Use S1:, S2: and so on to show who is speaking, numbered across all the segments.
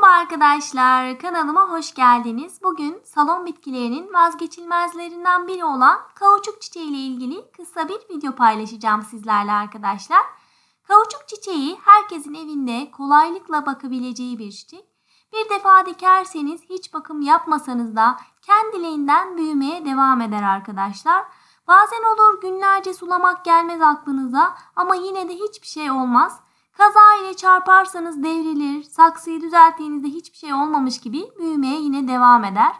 S1: Merhaba arkadaşlar, kanalıma hoş geldiniz. Bugün salon bitkilerinin vazgeçilmezlerinden biri olan kauçuk çiçeği ile ilgili kısa bir video paylaşacağım sizlerle arkadaşlar. Kauçuk çiçeği herkesin evinde kolaylıkla bakabileceği bir çiçek. Bir defa dikerseniz hiç bakım yapmasanız da kendiliğinden büyümeye devam eder arkadaşlar. Bazen olur günlerce sulamak gelmez aklınıza ama yine de hiçbir şey olmaz. Kaza ile çarparsanız devrilir, saksıyı düzelttiğinizde hiçbir şey olmamış gibi büyümeye yine devam eder.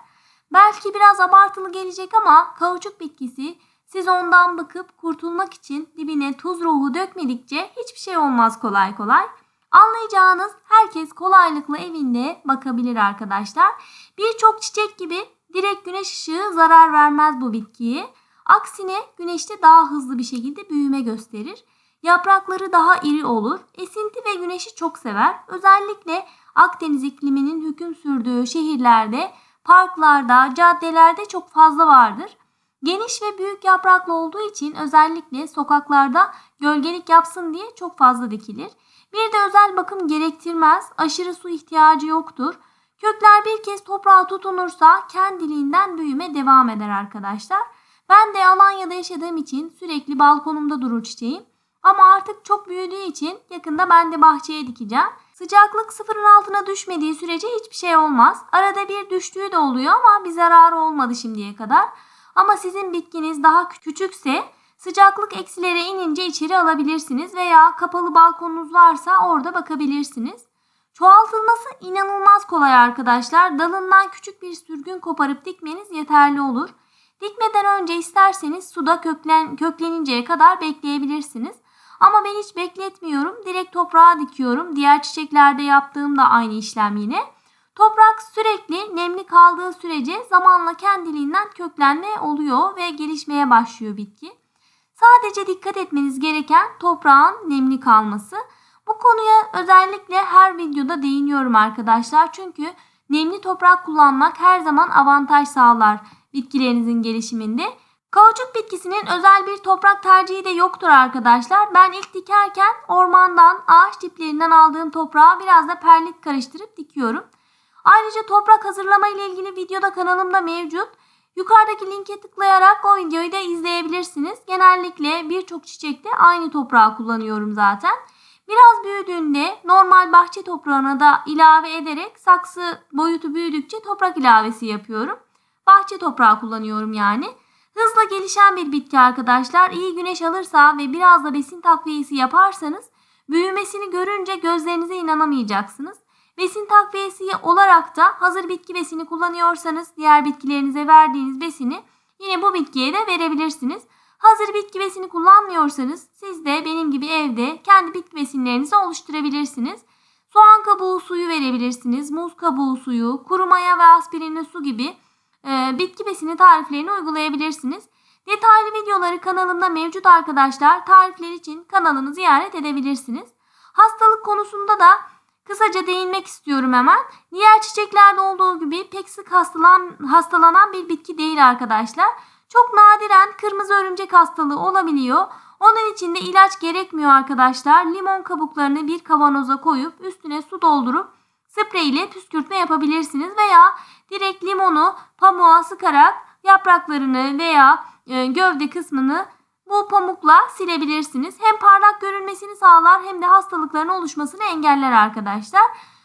S1: Belki biraz abartılı gelecek ama kauçuk bitkisi siz ondan bıkıp kurtulmak için dibine tuz ruhu dökmedikçe hiçbir şey olmaz kolay kolay. Anlayacağınız herkes kolaylıkla evinde bakabilir arkadaşlar. Birçok çiçek gibi direkt güneş ışığı zarar vermez bu bitkiye. Aksine güneşte daha hızlı bir şekilde büyüme gösterir. Yaprakları daha iri olur. Esinti ve güneşi çok sever. Özellikle Akdeniz ikliminin hüküm sürdüğü şehirlerde, parklarda, caddelerde çok fazla vardır. Geniş ve büyük yapraklı olduğu için özellikle sokaklarda gölgelik yapsın diye çok fazla dikilir. Bir de özel bakım gerektirmez. Aşırı su ihtiyacı yoktur. Kökler bir kez toprağa tutunursa kendiliğinden büyüme devam eder arkadaşlar. Ben de Alanya'da yaşadığım için sürekli balkonumda durur çiçeğim. Ama artık çok büyüdüğü için yakında ben de bahçeye dikeceğim. Sıcaklık sıfırın altına düşmediği sürece hiçbir şey olmaz. Arada bir düştüğü de oluyor ama bir zararı olmadı şimdiye kadar. Ama sizin bitkiniz daha küçükse sıcaklık eksilere inince içeri alabilirsiniz veya kapalı balkonunuz varsa orada bakabilirsiniz. Çoğaltılması inanılmaz kolay arkadaşlar. Dalından küçük bir sürgün koparıp dikmeniz yeterli olur. Dikmeden önce isterseniz suda köklen, kökleninceye kadar bekleyebilirsiniz. Ama ben hiç bekletmiyorum. Direkt toprağa dikiyorum. Diğer çiçeklerde yaptığım da aynı işlem yine. Toprak sürekli nemli kaldığı sürece zamanla kendiliğinden köklenme oluyor ve gelişmeye başlıyor bitki. Sadece dikkat etmeniz gereken toprağın nemli kalması. Bu konuya özellikle her videoda değiniyorum arkadaşlar. Çünkü nemli toprak kullanmak her zaman avantaj sağlar bitkilerinizin gelişiminde. Kauçuk bitkisinin özel bir toprak tercihi de yoktur arkadaşlar. Ben ilk dikerken ormandan, ağaç diplerinden aldığım toprağa biraz da perlit karıştırıp dikiyorum. Ayrıca toprak hazırlama ile ilgili video da kanalımda mevcut. Yukarıdaki linke tıklayarak o videoyu da izleyebilirsiniz. Genellikle birçok çiçekte aynı toprağı kullanıyorum zaten. Biraz büyüdüğünde normal bahçe toprağına da ilave ederek saksı boyutu büyüdükçe toprak ilavesi yapıyorum. Bahçe toprağı kullanıyorum yani. Hızla gelişen bir bitki arkadaşlar. İyi güneş alırsa ve biraz da besin takviyesi yaparsanız büyümesini görünce gözlerinize inanamayacaksınız. Besin takviyesi olarak da hazır bitki besini kullanıyorsanız diğer bitkilerinize verdiğiniz besini yine bu bitkiye de verebilirsiniz. Hazır bitki besini kullanmıyorsanız siz de benim gibi evde kendi bitki besinlerinizi oluşturabilirsiniz. Soğan kabuğu suyu verebilirsiniz. Muz kabuğu suyu, kuru maya ve aspirinli su gibi e, bitki besini tariflerini uygulayabilirsiniz. Detaylı videoları kanalımda mevcut arkadaşlar. Tarifler için kanalımı ziyaret edebilirsiniz. Hastalık konusunda da kısaca değinmek istiyorum hemen. Diğer çiçeklerde olduğu gibi pek sık hastalan, hastalanan bir bitki değil arkadaşlar. Çok nadiren kırmızı örümcek hastalığı olabiliyor. Onun için de ilaç gerekmiyor arkadaşlar. Limon kabuklarını bir kavanoza koyup üstüne su doldurup sprey ile püskürtme yapabilirsiniz veya direkt limonu pamuğa sıkarak yapraklarını veya e, gövde kısmını bu pamukla silebilirsiniz. Hem parlak görünmesini sağlar hem de hastalıkların oluşmasını engeller arkadaşlar.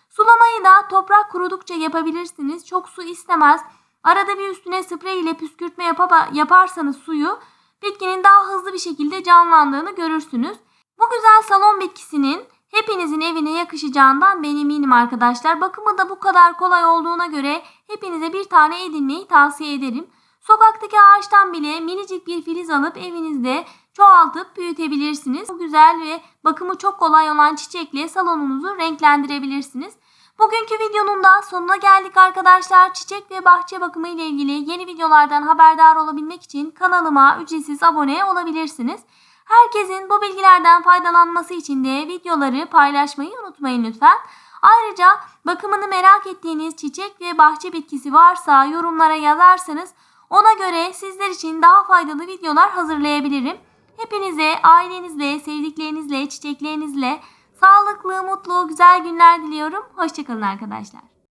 S1: Sulamayı da toprak kurudukça yapabilirsiniz. Çok su istemez. Arada bir üstüne sprey ile püskürtme yapa- yaparsanız suyu bitkinin daha hızlı bir şekilde canlandığını görürsünüz. Bu güzel salon bitkisinin hepinizin evine yakışacağından ben eminim arkadaşlar. Bakımı da bu kadar kolay olduğuna göre hepinize bir tane edinmeyi tavsiye ederim. Sokaktaki ağaçtan bile minicik bir filiz alıp evinizde çoğaltıp büyütebilirsiniz. Bu güzel ve bakımı çok kolay olan çiçekle salonunuzu renklendirebilirsiniz. Bugünkü videonun da sonuna geldik arkadaşlar. Çiçek ve bahçe bakımı ile ilgili yeni videolardan haberdar olabilmek için kanalıma ücretsiz abone olabilirsiniz. Herkesin bu bilgilerden faydalanması için de videoları paylaşmayı unutmayın lütfen. Ayrıca bakımını merak ettiğiniz çiçek ve bahçe bitkisi varsa yorumlara yazarsanız ona göre sizler için daha faydalı videolar hazırlayabilirim. Hepinize ailenizle, sevdiklerinizle, çiçeklerinizle Sağlıklı, mutlu, güzel günler diliyorum. Hoşçakalın arkadaşlar.